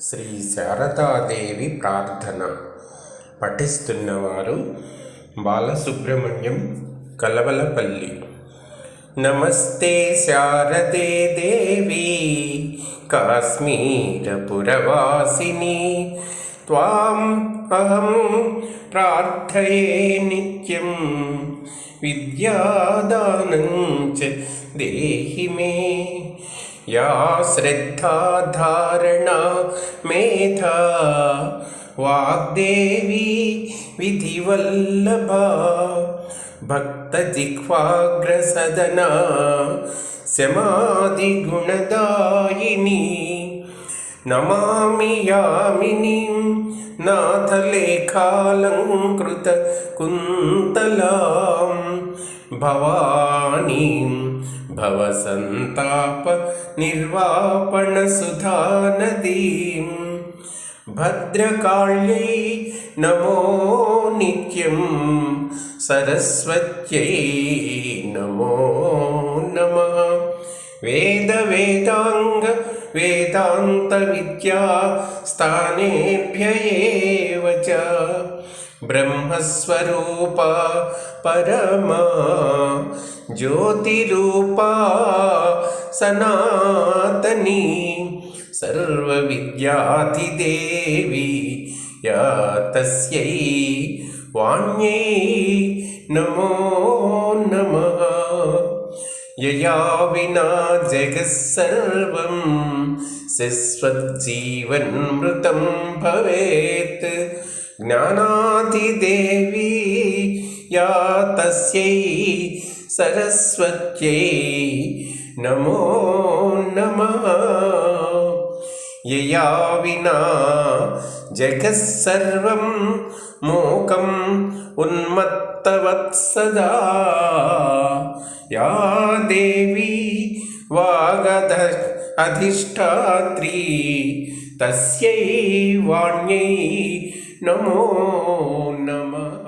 శ్రీ శారదాదేవి ప్రార్థన. పఠిస్తున్నవారు బాలసుబ్రహ్మణ్యం కలవలపల్లి. నమస్తే శారదే దేవి కాశ్మీరపురవాసిని. త్వాం అహం ప్రార్థయే నిత్యం విద్యాదానం చ దేహి మే या श्रद्धा धारणा मेधा वाग्देवी विधिवल्लभा भक्तजिह्वाग्रसदना समाधिगुणदायिनी नमामि यामिनीं नाथलेखालङ्कृतकुन्तलां भवानीं। भवसन्ताप निर्वापणसुधानदीं भद्रकाళ్यै नमो नित्यं। सरस्वत्यै नमो नमः। वेदवेदाङ्ग वेदान्तविद्या स्थानेभ्य एव च ब्रह्मस्वरूपा परमा ज्योतिरूपा सनातनी सर्वविद्याधिदेवी या तस्यै वाण्यै नमः यया विना जगः सर्वं शश्वज्जीवन्मृतं भवेत्। ज्ञानाधिदेवी या तस्यै सरस्वत्यै नमो नमः। यया विना जगः सर्वं मूकम् उन्मत्तवत्सदा या देवी वागध अधिष्ठात्री तस्यै वाण्यै नमो नमः।